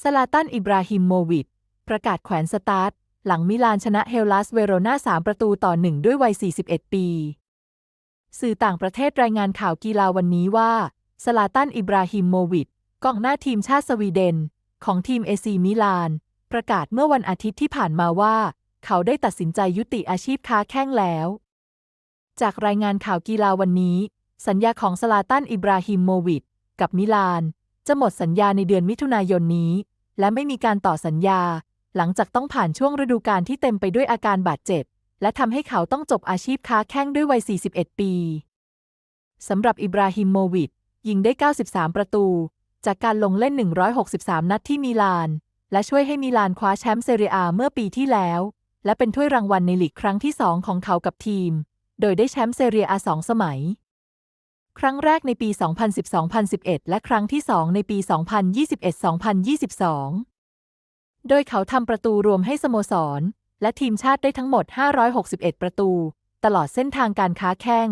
ซาลาตัน อิบราฮิมโมวิชประกาศแขวนสตาร์ท หลังมิลานชนะเฮลลัสเวโรนา3ประตูต่อ1ด้วยวัย 41 ปี สื่อต่างประเทศรายงานข่าวกีฬาวันนี้ว่าซาลาตัน อิบราฮิมโมวิชกองหน้าทีมชาติสวีเดน ของทีมเอซีมิลาน ประกาศเมื่อวันอาทิตย์ที่ผ่านมาว่า เขาได้ตัดสินใจยุติอาชีพค้าแข้งแล้ว จากรายงานข่าวกีฬาวันนี้ สัญญาของซาลาตัน อิบราฮิมโมวิชกับมิลาน จะหมดสัญญาในเดือนมิถุนายนนี้ และไม่มีการต่อสัญญา หลังจากต้องผ่านช่วงฤดูกาลที่เต็มไปด้วยอาการบาดเจ็บ และทำให้เขาต้องจบอาชีพค้าแข้งด้วยวัย 41 ปีสำหรับอิบราฮิมโมวิชยิงได้ 93 ประตู จากการลงเล่น 163 นัดที่มิลาน และช่วยให้มิลานคว้าแชมป์เซเรียอาเมื่อปีที่แล้ว และเป็นถ้วยรางวัลในลีกครั้งที่สองของเขากับทีม โดยได้แชมป์เซเรียอาสองสมัย ครั้งแรกในปี 2010-2011 และครั้งที่สองในปี 2021-2022 โดยเขาทำประตูรวมให้สโมสร และทีมชาติได้ทั้งหมด 561 ประตู ตลอดเส้นทางการค้าแข้ง